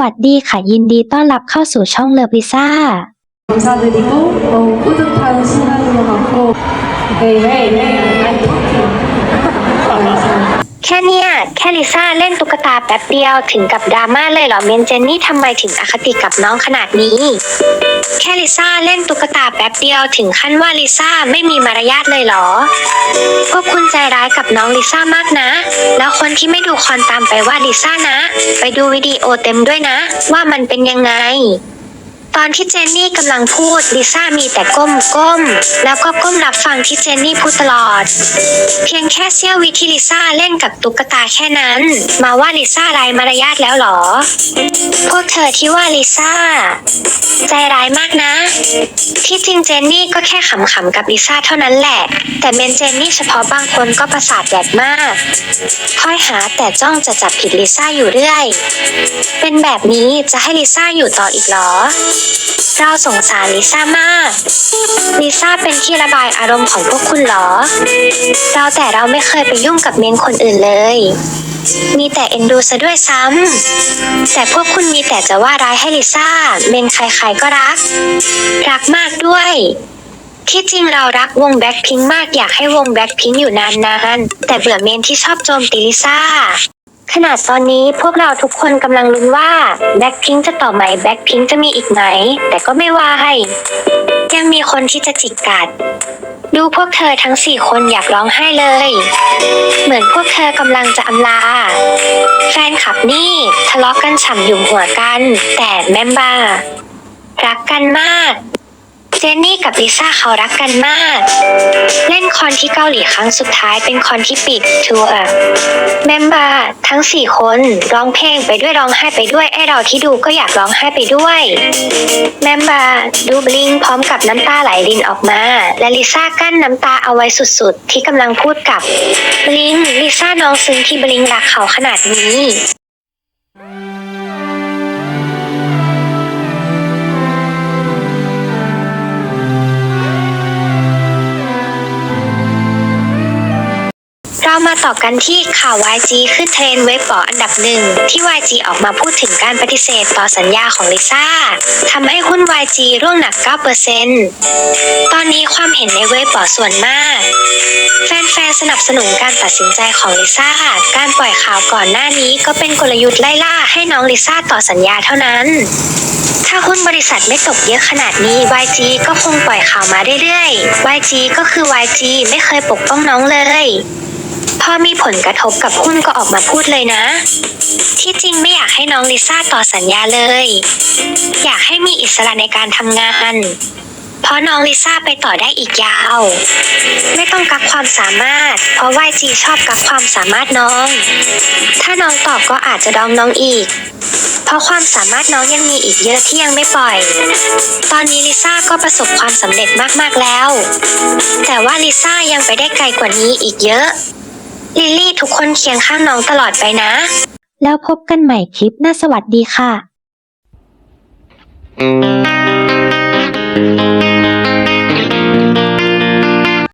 วัสดีค่ะยินดีต้อนรับเข้าสู่ช่องเลิฟลิซ่า 감사드리고 어, 뿌듯한 시간인 것 같고 네, 네, 네, I'm แค่เนี้ยแค่ลิซ่าเล่นตุ๊กตาแป๊บเดียวถึงกับดราม่าเลยเหรอเมนเจนนี่ทำไมถึงอคติกับน้องขนาดนี้ แค่ลิซ่าเล่นตุ๊กตาแป๊บเดียวถึงขั้นว่าลิซ่าไม่มีมารยาทเลยเหรอ พวกคุณใจร้ายกับน้องลิซ่ามากนะ แล้วคนที่ไม่ดูคอนตามไปว่าลิซ่านะ ไปดูวิดีโอเต็มด้วยนะ ว่ามันเป็นยังไง ตอนที่เจนนี่กำลังพูดลิซ่ามีแต่ก้มก้ม แล้วก็ก้มรับฟังที่เจนนี่พูดตลอด เพียงแค่เสี้ยววิที่ลิซ่าเล่นกับตุ๊กตาแค่นั้น มาว่าลิซ่าไร้มารยาทแล้วหรอ พวกเธอที่ว่าลิซ่า ใจร้ายมากนะ ที่จริงเจนนี่ก็แค่ขำๆกับลิซ่าเท่านั้นแหละ แต่เมนเจนนี่เฉพาะบางคนก็ประสาทแดดมากค่อยหาแต่จ้องจะจับผิดลิซ่าอยู่เรื่อย เป็นแบบนี้จะให้ลิซ่าอยู่ต่ออีกหรอเราสงสารลิซ่ามาก ลิซ่าเป็นที่ระบายอารมณ์ของพวกคุณเหรอ เราแต่เราไม่เคยไปยุ่งกับเมนคนอื่นเลย มีแต่เอ็นดูซะด้วยซ้ำ แต่พวกคุณมีแต่จะว่าร้ายให้ลิซ่า เมนใครๆก็รัก รักมากด้วย ที่จริงเรารักวงแบ็คพิงมากอยากให้วงแบ็คพิงอยู่นานๆ แต่เบื่อเมนที่ชอบโจมตีลิซ่า ขนาดตอนนี้พวกเราทุกคนกำลังลุ้นว่าแบ็คพิงจะต่อไหมแบ็คพิงจะมีอีกไหม แต่ก็ไม่ว่าให้ยังมีคนที่จะจิกกัด ดูพวกเธอทั้งสี่คนอยากร้องไห้เลย เหมือนพวกเธอกำลังจะอำลา แฟนคลับนี่ทะเลาะกันฉ่ำหยุมหัวกัน แต่แมมบารักกันมาก เจนนี่กับลิซ่าเขารักกันมาก เล่นคอนที่เกาหลีครั้งสุดท้ายเป็นคอนที่ปิดทัวร์แมมเบาทั้งสี่คนร้องเพลงไปด้วยร้องไห้ไปด้วยไอเราที่ดูก็อยากร้องไห้ไปด้วยแมมเบาดูบลิงพร้อมกับน้ำตาไหลรินออกมา และลิซ่ากั้นน้ำตาเอาไว้สุดๆ ที่กำลังพูดกับบลิงลิซ่าน้องซึ้งที่บลิงรักเขาขนาดนี้ ต่อกันที่ข่าว YG ขึ้นเทรนเว็บปออันดับหนึ่งที่ YG ออกมาพูดถึงการปฏิเสธต่อสัญญาของลิซ่าทำให้หุ้น YG ร่วงหนัก 9%ตอนนี้ความเห็นในเว็บปอส่วนมาก แฟนๆ สนับสนุนการตัดสินใจของลิซ่า การปล่อยข่าวก่อนหน้านี้ก็เป็นกลยุทธ์ไล่ล่าให้น้องลิซ่าต่อสัญญาเท่านั้น ถ้าหุ้นบริษัทไม่ตกเยอะขนาดนี้ YG ก็คงปล่อยข่าวมาเรื่อยๆ YG ก็คือ YG ไม่เคยปกป้องน้องเลย พอมีผลกระทบกับหุ้นก็ออกมาพูดเลยนะ ที่จริงไม่อยากให้น้องลิซ่าต่อสัญญาเลย อยากให้มีอิสระในการทำงาน เพราะน้องลิซ่าไปต่อได้อีกยาว ไม่ต้องกักความสามารถ เพราะ YG ชอบกักความสามารถน้อง ถ้าน้องตอบก็อาจจะดองน้องอีกเพราะความสามารถน้องยังมีอีกเยอะที่ยังไม่ปล่อย ตอนนี้ลิซ่าก็ประสบความสำเร็จมากๆแล้ว แต่ว่าลิซ่ายังไปได้ไกลกว่านี้อีกเยอะ ลิลลี่ทุกคนเคียงข้างน้องตลอดไปนะ แล้วพบกันใหม่คลิปหน้าสวัสดีค่ะ